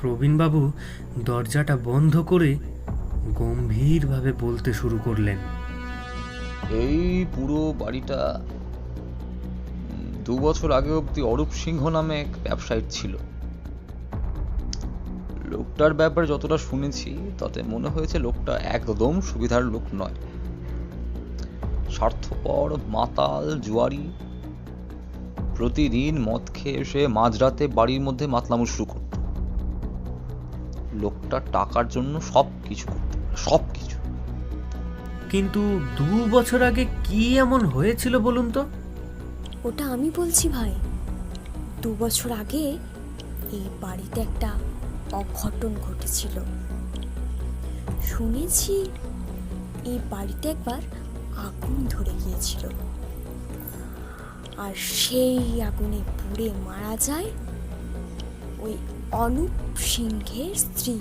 প্রবীণবাবু দরজাটা বন্ধ করে গম্ভীরভাবে বলতে শুরু করলেন। এই পুরো বাড়িটা দু বছর আগে অবধি অরূপ সিংহ নামে এক ব্যবসায়ী ছিল। লোকটার ব্যাপারে যতটা শুনেছি, তাতে মনে হয়েছে লোকটা একদম সুবিধার লোক নয়। স্বার্থপর, মাতাল, জুয়ারি। প্রতিদিন মদ খেয়ে এসে মাঝরাতে বাড়ির মধ্যে মাতলামো শুরু করত। লোকটা টাকার জন্য সব কিছু করত সব কিছু কিন্তু দু বছর আগে কি এমন হয়েছিল বলুন তো? ওটা আমি বলছি ভাই। দু বছর আগে এই বাড়িতে একটা অঘটন ঘটেছিল। শুনেছি এই বাড়িতে একবার আগুন ধরে গিয়েছিল। আর সেই আগুনে পুড়ে মারা যায় ওই অনুপ সিংহের স্ত্রী।